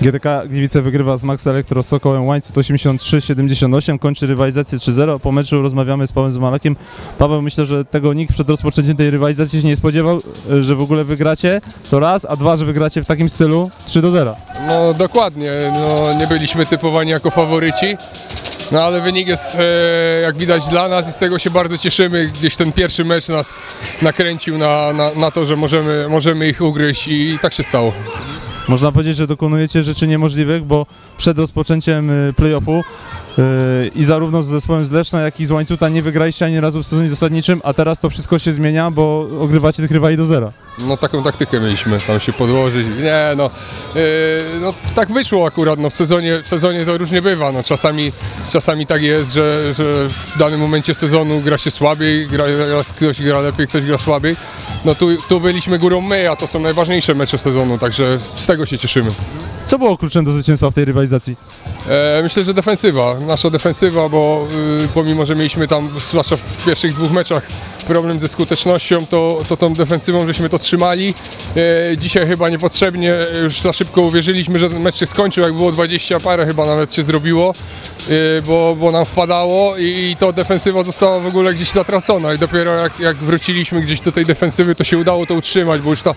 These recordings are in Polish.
GTK Gliwice wygrywa z Max Elektro Sokołem Łańcuch 83-78, kończy rywalizację 3-0. Po meczu rozmawiamy z Pawłem Zmalakiem. Paweł, myślę, że tego nikt przed rozpoczęciem tej rywalizacji się nie spodziewał, e, że w ogóle wygracie, to raz, a dwa, że wygracie w takim stylu 3-0. No dokładnie, no, nie byliśmy typowani jako faworyci. No ale wynik jest, e, jak widać, dla nas i z tego się bardzo cieszymy. Gdzieś ten pierwszy mecz nas nakręcił na, na, na to, że możemy, możemy ich ugryźć i tak się stało. Można powiedzieć, że dokonujecie rzeczy niemożliwych, bo przed rozpoczęciem y, play-offu i zarówno z zespołem z Leszna, jak i z Łańcuta nie wygraliście ani razu w sezonie zasadniczym, a teraz to wszystko się zmienia, bo ogrywacie tych rywali do zera. No taką taktykę mieliśmy, tam się podłożyć. Nie no, e, no tak wyszło akurat, no w sezonie, w sezonie to różnie bywa. No, czasami, czasami tak jest, że, że w danym momencie sezonu gra się słabiej, gra, ktoś gra lepiej, ktoś gra słabiej. No tu, tu byliśmy górą my, a to są najważniejsze mecze sezonu, także z tego się cieszymy. Co było kluczem do zwycięstwa w tej rywalizacji? E, myślę, że defensywa, nasza defensywa, bo y, pomimo, że mieliśmy tam, zwłaszcza w pierwszych dwóch meczach, problem ze skutecznością, to, to tą defensywą żeśmy to trzymali. E, dzisiaj chyba niepotrzebnie już za szybko uwierzyliśmy, że ten mecz się skończył, jak było 20 parę chyba nawet się zrobiło, e, bo, bo nam wpadało i to defensywa została w ogóle gdzieś zatracona i dopiero jak, jak wróciliśmy gdzieś do tej defensywy, to się udało to utrzymać, bo już ta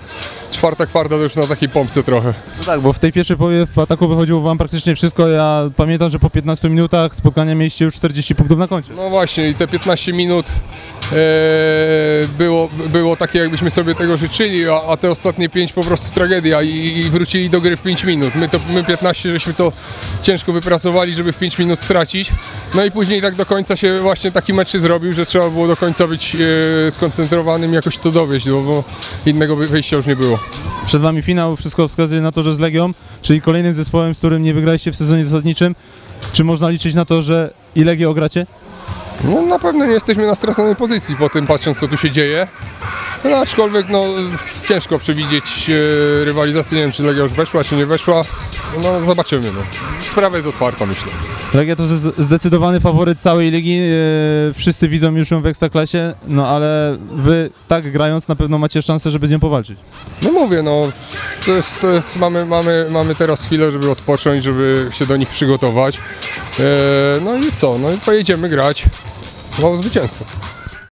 czwarta kwarta to już na takiej pompce trochę. No tak, bo w tej pierwszej połowie w ataku wychodziło wam praktycznie wszystko. Ja pamiętam, że po 15 minutach spotkania mieliście już 40 punktów na koncie. No właśnie i te 15 minut e, było, było takie jakbyśmy sobie tego życzyli, a, a te ostatnie 5 po prostu tragedia i, i wrócili do gry w 5 minut. My, to, my 15 żeśmy to ciężko wypracowali, żeby w 5 minut stracić. No i później tak do końca się właśnie taki mecz się zrobił, że trzeba było do końca być e, skoncentrowanym, jakoś to dowieść, bo, innego wy- wyjścia już nie było. Przed wami finał, wszystko wskazuje na to, że z Legią, czyli kolejnym zespołem, z którym nie wygraliście w sezonie zasadniczym. Czy można liczyć na to, że i Legię ogracie? No na pewno nie jesteśmy na straconej pozycji po tym, patrząc co tu się dzieje. No aczkolwiek no, ciężko przewidzieć e, rywalizację, nie wiem czy Legia już weszła, czy nie weszła. No zobaczymy. No. Sprawa jest otwarta myślę. Legia to zde- zdecydowany faworyt całej ligi. e, Wszyscy widzą już ją w Ekstraklasie, no ale wy tak grając na pewno macie szansę, żeby z nią powalczyć. No mówię, no to jest, to jest, mamy, mamy, mamy teraz chwilę, żeby odpocząć, żeby się do nich przygotować. E, no i co, no i pojedziemy grać Вам звичайство.